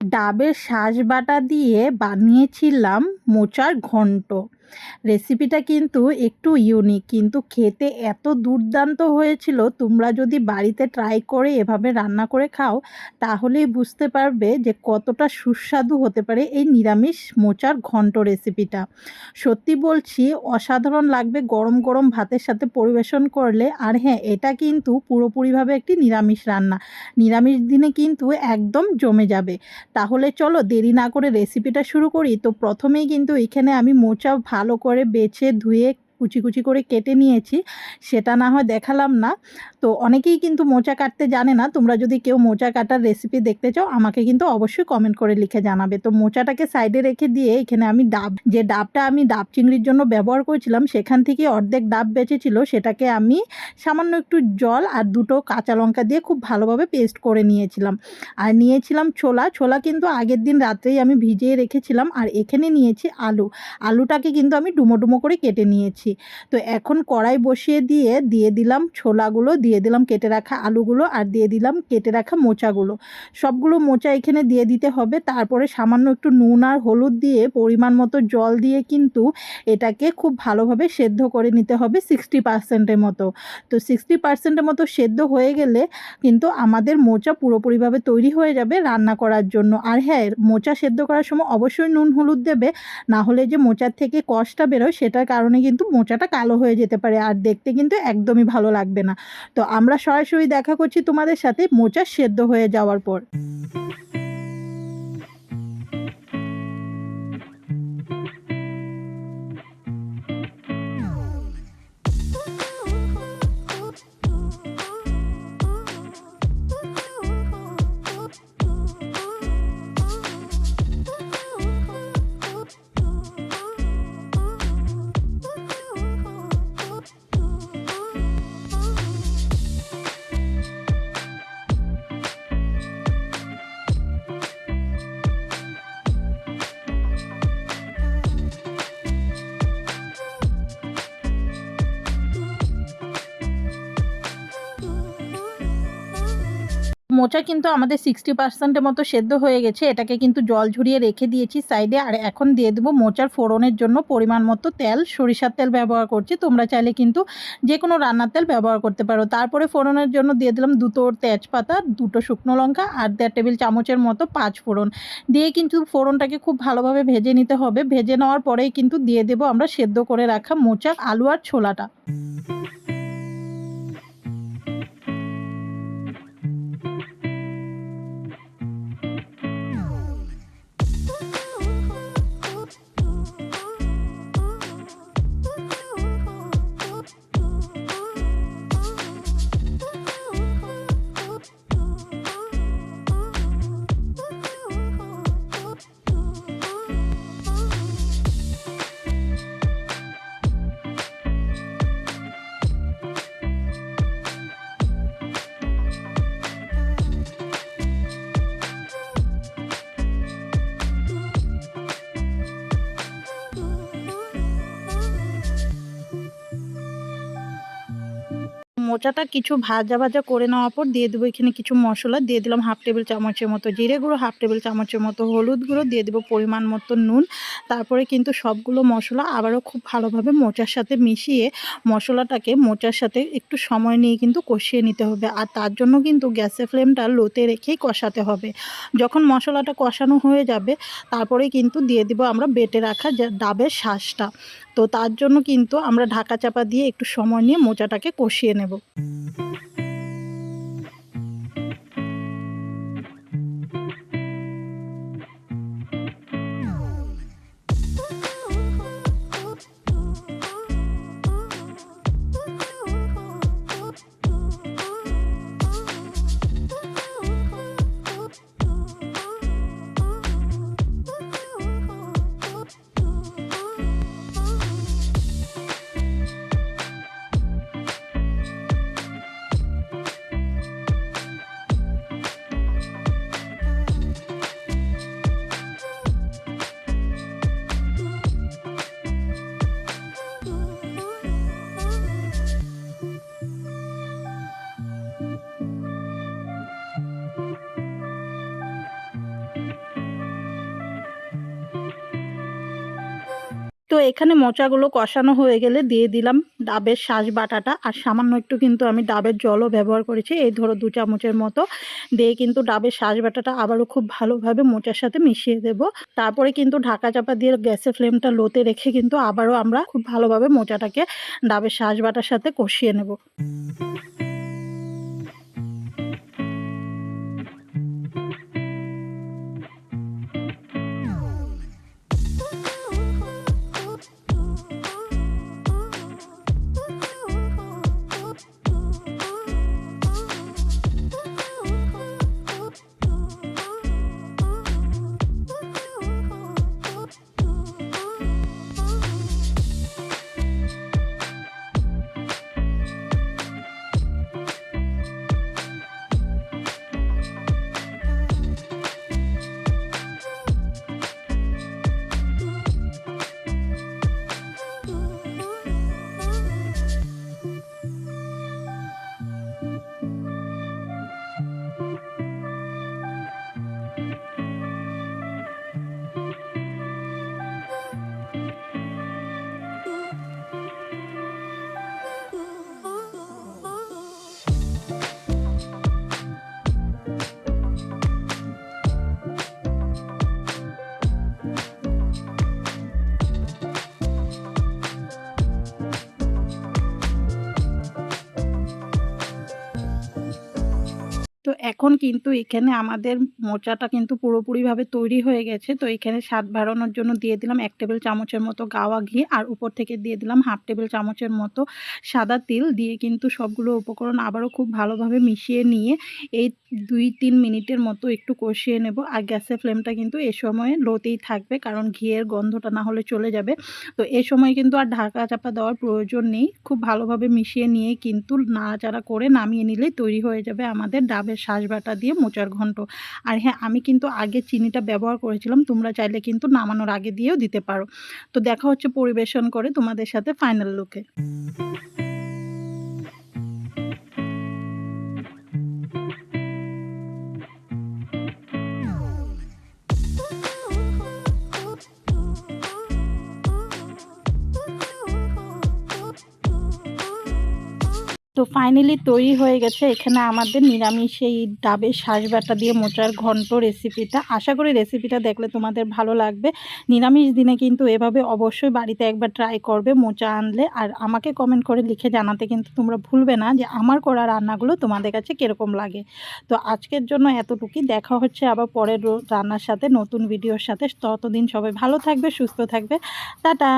ডাবের শাঁস বাটা দিয়ে বানিয়েছিলাম মোচার ঘন্ট। রেসিপিটা কিন্তু একটু ইউনিক কিন্তু খেতে এত দুর্দান্ত হয়েছিল, তোমরা যদি বাড়িতে ট্রাই করে এভাবে রান্না করে খাও, তাহলেই বুঝতে পারবে যে কতটা সুস্বাদু হতে পারে এই নিরামিষ মোচার ঘন্ট রেসিপিটা সত্যি বলছি, অসাধারণ লাগবে গরম গরম ভাতের সাথে পরিবেশন করলে, আর হ্যাঁ এটা কিন্তু পুরোপুরিভাবে একটি নিরামিষ রান্না। নিরামিষ দিনে কিন্তু একদম জমে যাবে। তাহলে চলো দেরি না করে রেসিপিটা শুরু করি, তো প্রথমেই কিন্তু এখানে আমি মোচা ভালো করে বেছে ধুয়ে কুচি কুচি করে কেটে নিয়েছি, সেটা না হয় দেখালাম না। তো অনেকেই কিন্তু মোচা কাটতে জানে না, তোমরা যদি কেউ মোচা কাটার রেসিপি দেখতে চাও, আমাকে কিন্তু অবশ্যই কমেন্ট করে লিখে জানাবে। তো মোচাটাকে সাইডে রেখে দিয়ে এখানে আমি ডাব, যে ডাবটা আমি ডাব চিংড়ির জন্য ব্যবহার করেছিলাম, সেখান থেকে অর্ধেক ডাব বেঁচেছিল, সেটাকে আমি সামান্য একটু জল আর দুটো কাঁচা লঙ্কা দিয়ে খুব ভালোভাবে পেস্ট করে নিয়েছিলাম। আর নিয়েছিলাম ছোলা ছোলা কিন্তু আগের দিন রাত্রেই আমি ভিজিয়ে রেখেছিলাম, আর এখানে নিয়েছি আলু। আলুটাকে কিন্তু আমি ডুমো ডুমো করে কেটে নিয়েছি। তো এখন কড়াই বসিয়ে দিয়ে দিয়ে দিলাম ছোলাগুলো, দিয়ে দিলাম কেটে রাখা আলুগুলো আর দিয়ে দিলাম কেটে রাখা মোচাগুলো। সবগুলো মোচা এখানে দিয়ে দিতে হবে। তারপরে সামান্য একটু নুন আর হলুদ দিয়ে পরিমাণ মতো জল দিয়ে কিন্তু এটাকে খুব ভালোভাবে সেদ্ধ করে নিতে হবে সিক্সটি পার্সেন্টের মতো। তো সিক্সটি পার্সেন্টের মতো সেদ্ধ হয়ে গেলে কিন্তু আমাদের মোচা পুরোপুরিভাবে তৈরি হয়ে যাবে রান্না করার জন্য। আর হ্যাঁ মোচা সেদ্ধ করার সময় অবশ্যই নুন হলুদ দেবে। না হলে যে মোচার থেকে কষটা বেরোয় সেটার কারণে কিন্তু মোচাটা কালো হয়ে যেতে পারে আর দেখতে কিন্তু একদমই ভালো লাগবে না। তো আমরা সরাসরি দেখা করছি তোমাদের সাথে মোচা সেদ্ধ হয়ে যাওয়ার পর। মোচা কিন্তু আমাদের সিক্সটি পার্সেন্টের মতো সেদ্ধ হয়ে গেছে। এটাকে কিন্তু জল ঝরিয়ে রেখে দিয়েছি সাইডে। আর এখন দিয়ে দেবো মোচার ফোড়নের জন্য পরিমাণ মতো তেল। সরিষার তেল ব্যবহার করছি। তোমরা চাইলে কিন্তু যে কোনো রান্নার তেল ব্যবহার করতে পারো। তারপরে ফোড়নের জন্য দিয়ে দিলাম দুটো তেজপাতা, দুটো শুকনো লঙ্কা আর দেড় টেবিল চামচের মতো পাঁচ ফোড়ন। দিয়ে কিন্তু ফোড়নটাকে খুব ভালোভাবে ভেজে নিতে হবে। ভেজে নেওয়ার পরেই কিন্তু দিয়ে দেবো আমরা সেদ্ধ করে রাখা মোচা আলু আর ছোলাটা। মোচাটা কিছু ভাজা ভাজা করে নেওয়ার পর দিয়ে দেবো এখানে কিছু মশলা। দিয়ে দিলাম হাফ টেবিল চামচের মতো জিরে গুঁড়ো, হাফ টেবিল চামচের মতো হলুদ গুঁড়ো, দিয়ে দেবো পরিমাণ মতো নুন। তারপরে কিন্তু সবগুলো মশলা আবারও খুব ভালোভাবে মোচার সাথে মিশিয়ে মশলাটাকে মোচার সাথে একটু সময় নিয়ে কিন্তু কষিয়ে নিতে হবে। আর তার জন্য কিন্তু গ্যাসের ফ্লেমটা লোতে রেখেই কষাতে হবে। যখন মশলাটা কষানো হয়ে যাবে, তারপরে কিন্তু দিয়ে দিব আমরা বেটে রাখা ডাবের শ্বাসটা তো তার জন্য কিন্তু আমরা ঢাকা চাপা দিয়ে একটু সময় নিয়ে মোচাটাকে কষিয়ে নেব। তো এখানে মোচাগুলো কষানো হয়ে গেলে দিয়ে দিলাম ডাবের শাঁস বাটাটা। আর সামান্য একটু কিন্তু আমি ডাবের জলও ব্যবহার করেছি, এই ধরো দু চামচের মতো। দিয়ে কিন্তু ডাবের শাঁস বাটাটা আবারও খুব ভালোভাবে মোচার সাথে মিশিয়ে দেব। তারপরে কিন্তু ঢাকা চাপা দিয়ে গ্যাসের ফ্লেমটা লোতে রেখে কিন্তু আবারও আমরা খুব ভালোভাবে মোচাটাকে ডাবের শাঁস বাটার সাথে কষিয়ে নেব। তো এখন কিন্তু এখানে আমাদের মোচাটা কিন্তু পুরোপুরিভাবে তৈরি হয়ে গেছে। তো এখানে স্বাদ বাড়ানোর জন্য দিয়ে দিলাম এক টেবিল চামচের মতো গাওয়া ঘি আর উপর থেকে দিয়ে দিলাম হাফ টেবিল চামচের মতো সাদা তিল দিয়ে কিন্তু সবগুলো উপকরণ আবারও খুব ভালোভাবে মিশিয়ে নিয়ে এই দুই তিন মিনিটের মতো একটু কষিয়ে নেব। আর গ্যাসের ফ্লেমটা কিন্তু এ সময় লোতেই থাকবে কারণ ঘিয়ের গন্ধটা না হলে চলে যাবে। তো এ সময় কিন্তু আর ঢাকা চাপা দেওয়ার প্রয়োজন নেই। খুব ভালোভাবে মিশিয়ে নিয়ে কিন্তু নাড়াচাড়া করে নামিয়ে নিলেই তৈরি হয়ে যাবে আমাদের ডাবের শাঁস বাটা দিয়ে মোচার ঘন্ট। আর হ্যাঁ আমি কিন্তু আগে চিনিটা ব্যবহার করেছিলাম, তোমরা চাইলে কিন্তু নামানোর আগে দিয়েও দিতে পারো। তো দেখা হচ্ছে পরিবেশন করে তোমাদের সাথে ফাইনাল লুকে তো ফাইনালি তৈরি হয়ে গেছে এখানে আমাদের নিরামিষ এই ডাবের শাঁস বাটা দিয়ে মোচার ঘন্ট রেসিপিটা আশা করি রেসিপিটা দেখলে তোমাদের ভালো লাগবে। নিরামিষ দিনে কিন্তু এভাবে অবশ্যই বাড়িতে একবার ট্রাই করবে, মোচা আনলে। আর আমাকে কমেন্ট করে লিখে জানাতে কিন্তু তোমরা ভুলবে না যে আমার করা রান্নাগুলো তোমাদের কাছে কীরকম লাগে। তো আজকের জন্য এতটুকুই। দেখা হচ্ছে আবার পরের রান্নার সাথে, নতুন ভিডিওর সাথে। ততদিন সবাই ভালো থাকবে, সুস্থ থাকবে। টাটা!